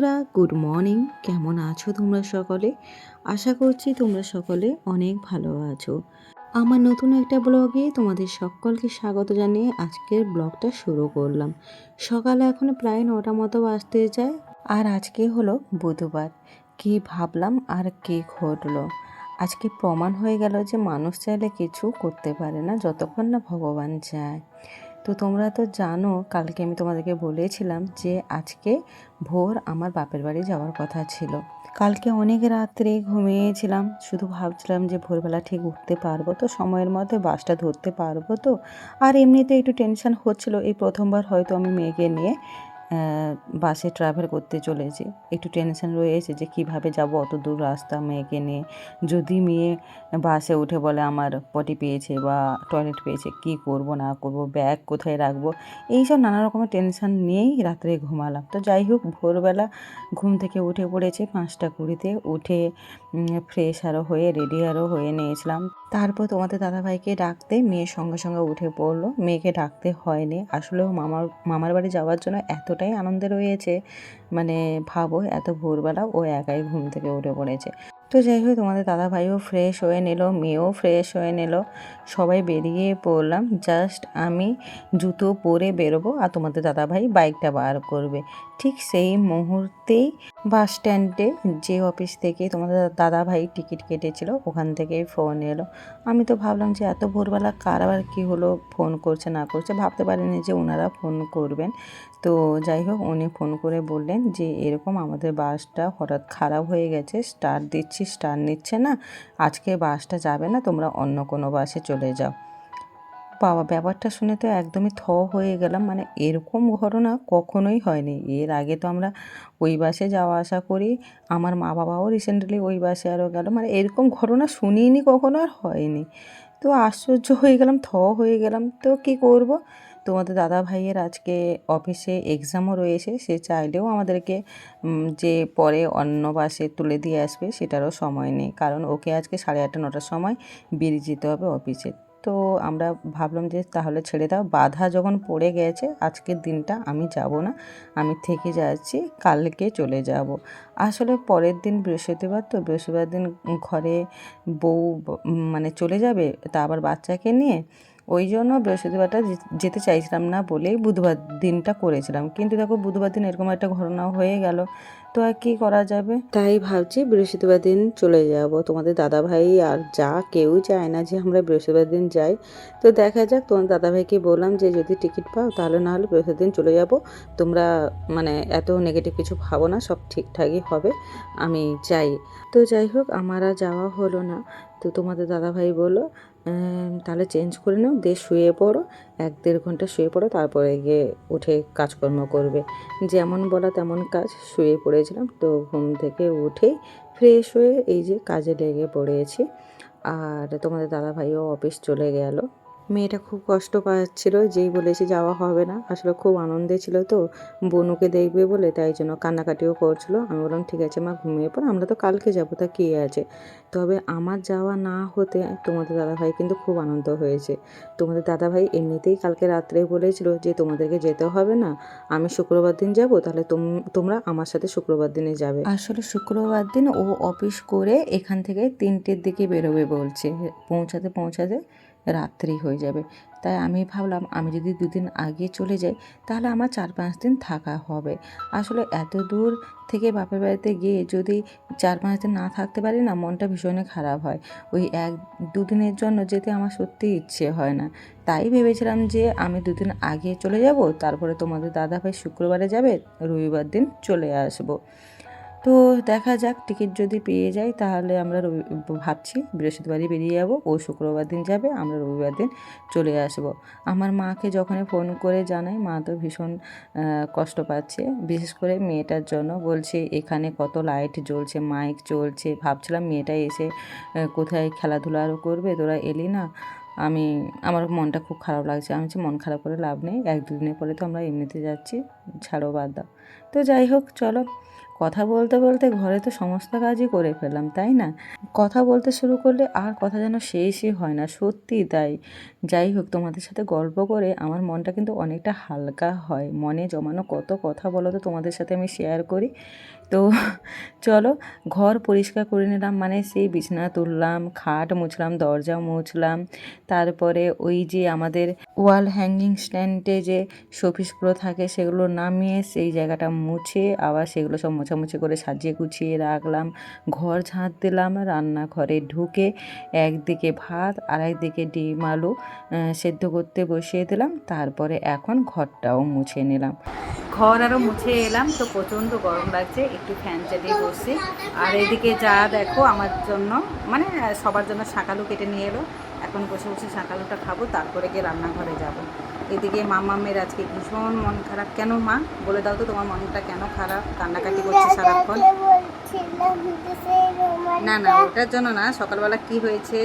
বন্ধুরা good morning কেমন আছো তোমরা সকলে? আশা করছি তোমরা সকলে অনেক ভালো আছো। আমার নতুন একটা ব্লগে তোমাদের সকলকে স্বাগত জানিয়ে আজকের ব্লগটা শুরু করলাম। সকালে এখন প্রায় নটা মতো বাজতে যায়, আর আজকে হলো বুধবার। কি ভাবলাম আর কি ঘটলো? আজকে প্রমাণ হয়ে গেল যে মানুষ চাইলে কিছু করতে পারে না, যতক্ষণ না ভগবান চায়। তো তোমরা তো জানো, কালকে আমি তোমাদেরকে বলেছিলাম যে আজকে ভোর আমার বাপের বাড়ি যাওয়ার কথা ছিল। কালকে অনেক রাত্রে ঘুমিয়েছিলাম, শুধু ভাবছিলাম যে ভোরবেলা ঠিক উঠতে পারব তো, সময়ের মধ্যে বাসটা ধরতে পারব তো। আর এমনিতে একটু টেনশন হচ্ছিল, এই প্রথমবার হয়তো আমি মেয়েকে নিয়ে বাসে ট্রাভেল করতে চলেছি। একটু টেনশন রয়েছে যে কীভাবে যাব? অত দূর রাস্তা মেয়েকে নিয়ে। যদি মেয়ে বাসে উঠে বলে আমার পটি পেয়েছে বা টয়লেট পেয়েছে, কি করব, না করব ব্যাগ কোথায় রাখব? এইসব নানা রকমের টেনশন নিয়েই রাত্রে ঘুমালাম। তো যাই হোক, ভোরবেলা ঘুম থেকে উঠে পড়েছে পাঁচটা কুড়িতে। উঠে ফ্রেশ আরও হয়ে রেডি আরও হয়ে নিয়েছিলাম। তারপর তোমাদের দাদাভাইকে ডাকতে মেয়ের সঙ্গে সঙ্গে উঠে পড়ল। মেয়েকে ডাকতে হয়নি। আসলেও মামার মামার বাড়ি যাওয়ার জন্য এতটাই আনন্দে রয়েছে মানে ভাবো এত ভোরবেলা ও একাই ঘুম থেকে উঠে পড়েছে। তো যাই হোক, তোমাদের দাদা ভাইও ফ্রেশ হয়ে নিল, মেয়েও ফ্রেশ হয়ে নিল, সবাই বেরিয়ে পড়লাম। জাস্ট আমি জুতো পরে বেরোবো আর তোমাদের দাদা ভাই বাইকটা বার করবে। ঠিক সেই মুহূর্তেই বাস স্ট্যান্ডে যে অফিস থেকে তোমাদের দাদা ভাই টিকিট কেটেছিল, ওখান থেকেই ফোন এলো। আমি তো ভাবলাম যে এত ভোরবেলা কার আবার কী হলো ফোন করছে না করছে, ভাবতে পারিনি যে ওনারা ফোন করবেন। তো যাই হোক, উনি ফোন করে বললেন যে, এরকম আমাদের বাসটা হঠাৎ খারাপ হয়ে গেছে স্টার দিচ্ছি স্টার নিচ্ছে না, আজকে বাসটা যাবে না, তোমরা অন্য কোনো বাসে চলে যাও। বাবা, ব্যাপারটা শুনে তো একদমই থ হয়ে গেলাম মানে এরকম ঘটনা কখনোই হয়নি। এর আগে তো আমরা ওই বাসে যাওয়া আসা করি, আমার মা বাবাও রিসেন্টলি ওই বাসে আরও গেল মানে এরকম ঘটনা শুনিনি কখনো আর হয়নি। তো আশ্চর্য হয়ে গেলাম, থ হয়ে গেলাম, তো কি করব? তোমাদের দাদা ভাইয়ের আজকে অফিসে এক্সামও রয়েছে, সে চাইলেও আমাদেরকে যে পরে অন্য বাসে তুলে দিয়ে আসবে সেটারও সময় নেই। কারণ ওকে আজকে সাড়ে আটটা, নটার সময় বেরিয়ে যেতে হবে অফিসে। তো আমরা ভাবলাম যে তাহলে ছেড়ে দাও। বাধা যখন পড়ে গেছে, আজকের দিনটা আমি যাব না, আমি থেকে যাচ্ছি, কালকে চলে যাব। আসলে পরের দিন বৃহস্পতিবার তো, বৃহস্পতিবার দিন ঘরে বউ মানে চলে যাবে, তা আবার বাচ্চাকে নিয়ে ওই জন্য বৃহস্পতিবারটা যেতে চাইছিলাম না বলেই বুধবার দিনটা করেছিলাম। কিন্তু দেখো বুধবার দিন এরকম একটা ঘটনা হয়ে গেল। তো আর কী করা যাবে? তাই ভাবছি বৃহস্পতিবার দিন চলে যাব। তোমাদের দাদা ভাই আর যা কেউ চায় না যে আমরা বৃহস্পতিবার দিন যাই। তো দেখা যাক তোমার দাদা ভাইকে বললাম যে যদি টিকিট পাও তাহলে না হলে বৃহস্পতিবার দিন চলে যাব। তোমরা মানে এত নেগেটিভ কিছু ভাবো না, সব ঠিকঠাকই হবে। আমি যাই। তো যাই হোক, আমার আর যাওয়া হলো না। তো তোমাদের দাদাভাই বলল তাহলে চেঞ্জ করে নাও, দিয়ে শুয়ে পড়ো। এক দেড় ঘণ্টা শুয়ে পড়ো, তারপরে গিয়ে উঠে কাজকর্ম করবে। যেমন বলা তেমন কাজ, শুয়ে পড়েছিলাম তো ঘুম থেকে উঠেই ফ্রেশ হয়ে এই যে কাজে লেগে পড়েছি। আর তোমাদের দাদাভাইও অফিস চলে গেল। মেয়েটা খুব কষ্ট পাচ্ছিল, যেই বলেছে যাওয়া হবে না। আসলে খুব আনন্দে ছিল তো, বনুকে দেখবে বলে, তাই জন্য কান্নাকাটিও করছিল। আমি বললাম, ঠিক আছে মা, ঘুমিয়ে পড়, আমরা তো কালকে যাব, তা কে আছে? তবে আমার যাওয়া না হতে তোমাদের দাদাভাই কিন্তু খুব আনন্দ হয়েছে। তোমাদের দাদাভাই এমনিতেই কালকে রাত্রে বলেছিল যে, তোমাদেরকে যেতে হবে না, আমি শুক্রবার দিন যাব, তাহলে তোমরা আমার সাথে শুক্রবার দিনে যাবে। আসলে শুক্রবার দিন ও অফিস করে এখান থেকে তিনটের দিকে বেরোবে বলছে। পৌঁছাতে পৌঁছাতে রাত্রি হয়ে যাবে। তাই আমি ভাবলাম, আমি যদি দুদিন আগে চলে যাই, তাহলে আমার চার পাঁচ দিন থাকা হবে। আসলে এত দূর থেকে বাপের বাড়িতে গিয়ে যদি চার পাঁচ দিন না থাকতে পারি না, মনটা ভীষণই খারাপ হয়। ওই এক দুদিনের জন্য যেতে আমার সত্যি ইচ্ছে হয় না। তাই ভেবেছিলাম যে আমি দুদিন আগে চলে যাব, তারপরে তোমাদের দাদা ভাই শুক্রবারে যাবে, রবিবার দিন চলে আসব। তো দেখা যাক, টিকিট যদি পেয়ে যাই তাহলে আমরা রবি, ভাবছি বৃহস্পতিবারই বেরিয়ে যাব। ও শুক্রবার দিন যাবে, আমরা রবিবার দিন চলে আসব। আমার মাকে যখনই ফোন করে জানাই, মা তো ভীষণ কষ্ট পাচ্ছে। বিশেষ করে মেয়েটার জন্য বলছে, এখানে কত লাইট জ্বলছে মাইক চলছে ভাবছিলাম মেয়েটা এসে কোথায় খেলাধুলা আরও করবে? তোরা এলি না? আমি, আমার মনটা খুব খারাপ লাগছে। আমি মন খারাপ করে লাভ নেই। এক দুদিনের পরে তো আমরা এমনিতে যাচ্ছি। ছাড়ো বাদ দাও। তো যাই হোক, চলো। কথা বলতে বলতে ঘরে তো সমস্ত কাজই করে ফেললাম, তাই না? কথা বলতে শুরু করলে আর কথা যেন শেষই হয় না সত্যি তাই। যাই হোক, তোমাদের সাথে গল্প করে আমার মনটা কিন্তু অনেকটা হালকা হয়। মনে জমানো কত কথা বলো তো তোমাদের সাথে আমি শেয়ার করি। তো চলো ঘর পরিষ্কার করে নিলাম মানে সেই বিছানা তুললাম, খাট মুছলাম, দরজা মুছলাম। তারপরে ওই যে আমাদের ওয়াল হ্যাঙ্গিং স্ট্যান্ডে যে শোপিসগুলো থাকে সেগুলো নামিয়ে সেই জায়গাটা মুছে আবার সেগুলো সব মোছামুছি করে সাজিয়ে গুছিয়ে রাখলাম। ঘর ঝাঁট দিলাম, রান্নাঘরে ঢুকে একদিকে ভাত আর একদিকে ডিম আলু সেদ্ধ করতে বসিয়ে দিলাম। তারপরে এখন ঘরটাও মুছে নিলাম। ঘর আরও মুছে এলাম, তো প্রচণ্ড গরম লাগছে। একটু ফ্যান চালিয়ে বসছি আর এদিকে যা দেখো আমার জন্য মানে সবার জন্য শাকালু কেটে নিয়ে এলো। এখন বসে বসে শাকালুটা খাব তারপরে গিয়ে রান্নাঘরে যাব। এদিকে মামামের আজকে ভীষণ মন খারাপ। কেন মা? বলে দাও তো তোমার মনটা কেন খারাপ? কান্নাকাটি করছে সারাক্ষণ। না না ওটার জন্য না সকালবেলা কি হয়েছে?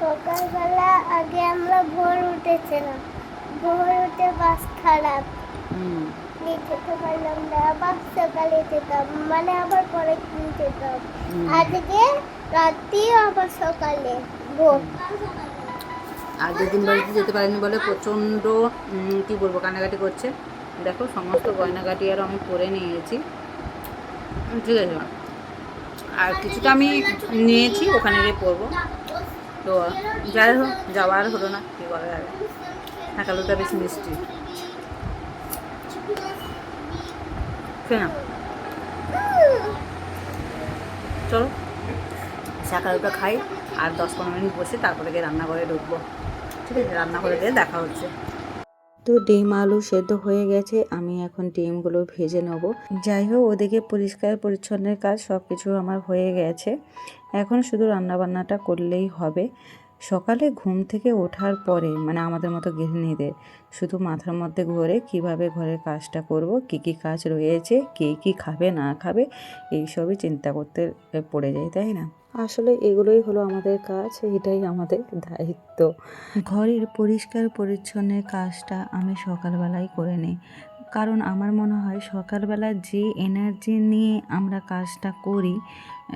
সকালবেলা আগে আমরা ভোর উঠেছিলাম। ভোর উঠে বাস খারাপ। হুম। যেতে পারলাম না আবার সকালে যেতাম মানে আবার পরে দিন যেতাম আজকে রাত্রিও আবার সকালে ভোর আগের দিন বাড়িতে যেতে পারিনি বলে প্রচণ্ড কি বলব, কান্নাকাটি করছে। দেখো, সমস্ত গয়নাগাটি আরও আমি পরে নিয়েছি ঠিক আছে। আর কিছুটা আমি নিয়েছি, ওখানে গিয়ে পরবো। তো, যাই হোক, যাওয়ার হলো না, কি বলা যাবে। থাকালোটা বেশ মিষ্টি। খেয়ে। চলো। শাকালুটা খাই, আর দশ পনেরো মিনিট বসে তারপরে গিয়ে রান্নাঘরে ঢুকবো। ঠিক আছে, রান্নাঘরে গিয়ে দেখা হচ্ছে। তো ডিম, আলু সেদ্ধ হয়ে গেছে, আমি এখন ডিমগুলো ভেজে নেব। যাই হোক, ওদিকে পরিষ্কার পরিচ্ছন্নের কাজ সব কিছু আমার হয়ে গেছে। এখন শুধু রান্নাবান্নাটা করলেই হবে। সকালে ঘুম থেকে ওঠার পরে মানে আমাদের মতো গৃহিণীদের শুধু মাথার মধ্যে ঘোরে কীভাবে ঘরের কাজটা করব কি কি কাজ রয়েছে কে কি খাবে না খাবে এইসবই চিন্তা করতে পড়ে যায় তাই না? আসলে এগুলোই হলো আমাদের কাজ এটাই আমাদের দায়িত্ব। ঘরের পরিষ্কার পরিচ্ছন্নের কাজটা আমি সকালবেলায় করে নিই। কারণ আমার মনে হয় সকালবেলা যে এনার্জি নিয়ে আমরা কাজটা করি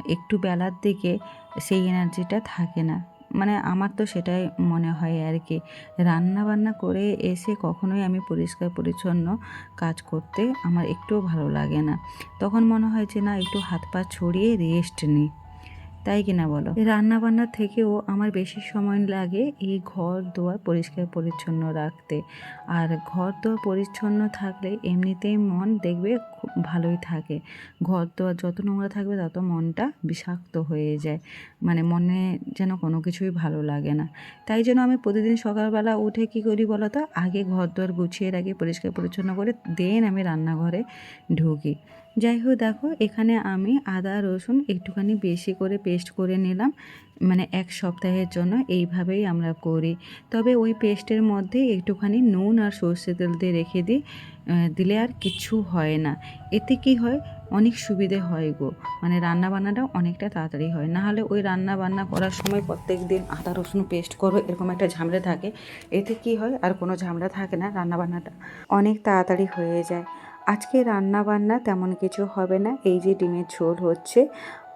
একটু বেলার দিকে সেই এনার্জিটা থাকে না। মানে আমার তো সেটাই মনে হয় আর কি। রান্না বান্না করে এসে কখনোই আমি পরিষ্কার পরিচ্ছন্ন কাজ করতে আমার একটুও ভালো লাগে না। তখন মনে হয় যে না, একটু হাত পা ছড়িয়ে রেস্ট নিই তাই কিনা বলো? রান্না বান্নার থেকেও আমার বেশি সময় লাগে এই ঘর দোয়ার পরিষ্কার পরিচ্ছন্ন রাখতে। আর ঘর দোয়ার পরিচ্ছন্ন থাকলে এমনিতেই মন দেখবে খুব ভালোই থাকে। ঘর দোয়ার যত নোংরা থাকবে তত মনটা বিষাক্ত হয়ে যায়। মানে মনে যেন কোনো কিছুই ভালো লাগে না। তাই জন্য আমি প্রতিদিন সকালবেলা উঠে কি করি বলো তো? আগে ঘর দোয়ার গুছিয়ে রাখি, পরিষ্কার পরিচ্ছন্ন করে, দেন আমি রান্নাঘরে ঢুকি। যাই হোক দেখো, এখানে আমি আদা, রসুন একটুখানি বেশি করে পেস্ট করে নিলাম মানে এক সপ্তাহের জন্য এইভাবেই আমরা করি। তবে ওই পেস্টের মধ্যে একটুখানি নুন আর সর্ষে তেল দিয়ে রেখে দিই দিলে আর কিছু হয় না। এতে কি হয়, অনেক সুবিধে হয় গো। মানে রান্না বান্নাটা অনেকটা তাড়াতাড়ি হয়। না হলে ওই রান্না বান্না করার সময় প্রত্যেক দিন আদা, রসুন পেস্ট করো, এরকম একটা ঝামেলা থাকে। এতে কি হয়, আর কোনো ঝামেলা থাকে না রান্না বান্নাটা অনেক তাড়াতাড়ি হয়ে যায়। আজকে রান্না বান্না তেমন কিছু হবে না। এই যে ডিমের ঝোল হচ্ছে।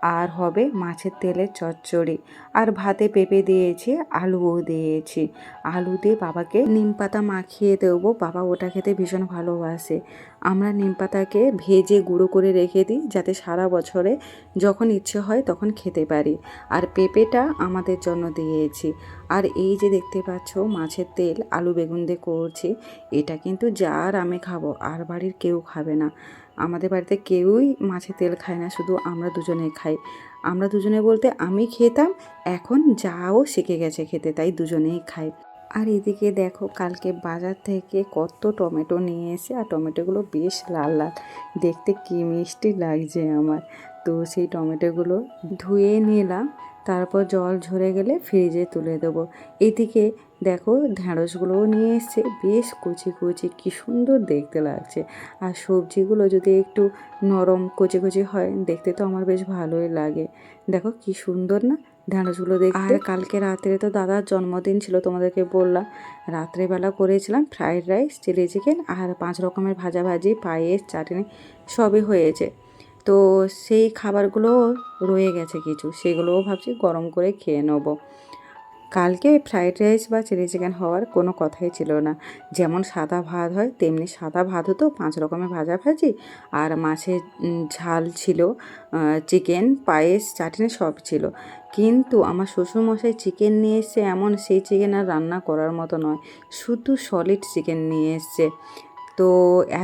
আর হবে মাছের তেলের চচ্চড়ি। আর ভাতে পেঁপে দিয়েছি, আলুও দিয়েছি। আলু দিয়ে বাবাকে নিম পাতা মাখিয়ে দেবো। বাবা ওটা খেতে ভীষণ ভালোবাসে। আমরা নিম পাতাকে ভেজে গুঁড়ো করে রেখে দিই যাতে সারা বছরে যখন ইচ্ছে হয় তখন খেতে পারি। আর পেঁপেটা আমাদের জন্য দিয়েছি। আর এই যে দেখতে পাচ্ছ মাছের তেল, আলু বেগুন দিয়ে করছি, এটা কিন্তু যার আমি খাব, আর বাড়ির কেউ খাবে না। আমাদের বাড়িতে কেউই মাছের তেল খায় না, শুধু আমরা দুজনে খাই। আমরা দুজনে বলতে আমি খেতাম, এখন যাও শিখে গেছে খেতে, তাই দুজনেই খাই। আর এদিকে দেখো কালকে বাজার থেকে কত টমেটো নিয়ে এসে, আর টমেটোগুলো বেশ লাল লাল। দেখতে কি মিষ্টি লাগছে আমার। তো সেই টমেটোগুলো ধুয়ে নিলাম তারপর জল ঝরে গেলে ফ্রিজে তুলে দেবো। এদিকে দেখো ঢ্যাঁড়সগুলোও নিয়ে এসছে। বেশ কুচি কুচি, কি সুন্দর দেখতে লাগছে। আর সবজিগুলো যদি একটু নরম কচি কচি হয়, দেখতে তো আমার বেশ ভালোই লাগে। দেখো কি সুন্দর না ঢ্যাঁড়সগুলো দেখতে। আর কালকে রাত্রে তো দাদার জন্মদিন ছিল, তোমাদেরকে বললাম। রাত্রেবেলা করেছিলাম ফ্রাইড রাইস, চিলি চিকেন আর পাঁচ রকমের ভাজাভাজি, পায়েস, চাটনি, সবই হয়েছে। তো সেই খাবারগুলো রয়ে গেছে কিছু। সেগুলোও ভাবছি গরম করে খেয়ে নেব। কালকে ফ্রাইড রাইস বা চিলি চিকেন হওয়ার কোনো কথাই ছিল না। যেমন সাদা ভাত হয়, তেমনি সাদা ভাত হতো পাঁচ রকমের ভাজা ভাজি। আর মাছের ঝাল ছিল চিকেন, পায়েস, চাটনি সব ছিল। কিন্তু আমার শ্বশুরমশাই চিকেন নিয়ে এসছে এমন, সেই চিকেন আর রান্না করার মতো নয়। শুধু সলিড চিকেন নিয়ে এসছে। তো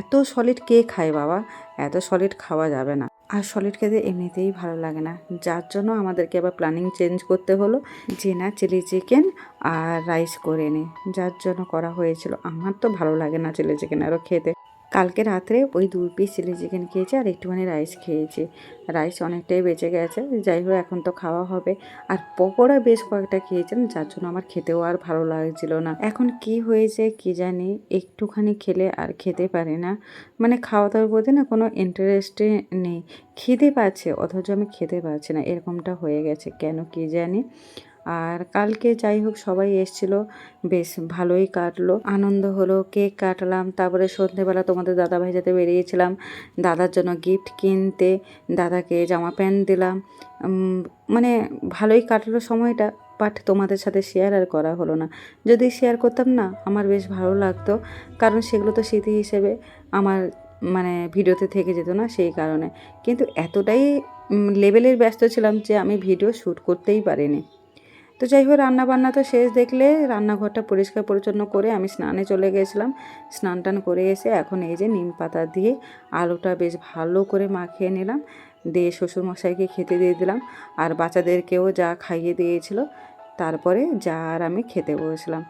এত সলিড কে খায় বাবা? এত সলিড খাওয়া যাবে না। আর সলিড খেতে এমনিতেই ভালো লাগে না। যার জন্য আমাদেরকে আবার প্ল্যানিং চেঞ্জ করতে হলো যে না চিলি চিকেন আর রাইস করে নে। যার জন্য করা হয়েছিল। আমার তো ভালো লাগে না চিলি চিকেন আরও খেতে। কালকে রাত্রে ওই দুই পিস চিলি চিকেন খেয়েছি আর একটুখানি রাইস খেয়েছি। রাইস অনেকটাই বেঁচে গেছে, যাই হোক এখন তো খাওয়া হবে। আর পকোড়া বেশ কয়েকটা খেয়েছেন, যার জন্য আমার খেতেও আর ভালো লাগছিল না। এখন কি হয়েছে কি জানি, একটুখানি খেলে আর খেতে পারি না। মানে খাওয়া দাওয়ার প্রতি না কোনো ইন্টারেস্টে নেই। খিদে পাচ্ছে, অথচ আমি খেতে পারছি না, এরকমটা হয়ে গেছে, কেন কি জানি। আর কালকে যাই হোক সবাই এসছিল। বেশ ভালোই কাটলো, আনন্দ হলো, কেক কাটলাম, তারপরে সন্ধেবেলা তোমাদের দাদা ভাই যাতে বেরিয়েছিলাম, দাদার জন্য গিফট কিনতে, দাদাকে জামা প্যান্ট দিলাম মানে ভালোই কাটলো সময়টা বাট তোমাদের সাথে শেয়ার আর করা হলো না। যদি শেয়ার করতাম না, আমার বেশ ভালো লাগতো, কারণ সেগুলো তো স্মৃতি হিসেবে আমার মানে ভিডিওতে থেকে যেত না সেই কারণে। কিন্তু এতটাই লেভেলের ব্যস্ত ছিলাম যে আমি ভিডিও শ্যুট করতেই পারিনি। তো যাই হোক, রান্নাবান্না তো শেষ। দেখলে রান্নাঘরটা পরিষ্কার পরিচ্ছন্ন করে আমি স্নানে চলে গেছিলাম। স্নান টান করে এসে এখন এই যে নিম পাতা দিয়ে আলুটা বেশ ভালো করে মাখিয়ে নিলাম। দিয়ে শ্বশুরমশাইকে খেতে দিয়ে দিলাম। আর বাচ্চাদেরকেও যা খাইয়ে দিয়েছিল, তারপরে যা আর আমি খেতে বসলাম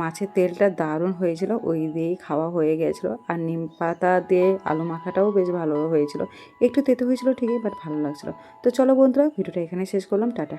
মাছের তেলটা দারুণ হয়েছিল, ওই দিয়েই খাওয়া হয়ে গেছিল। আর নিম পাতা দিয়ে আলু মাখাটাও বেশ ভালো হয়েছিল। একটু তেতো হয়েছিল ঠিকই বাট ভালো লাগছিল। তো চলো বন্ধুরা, ভিডিওটা এখানে শেষ করলাম, টাটা।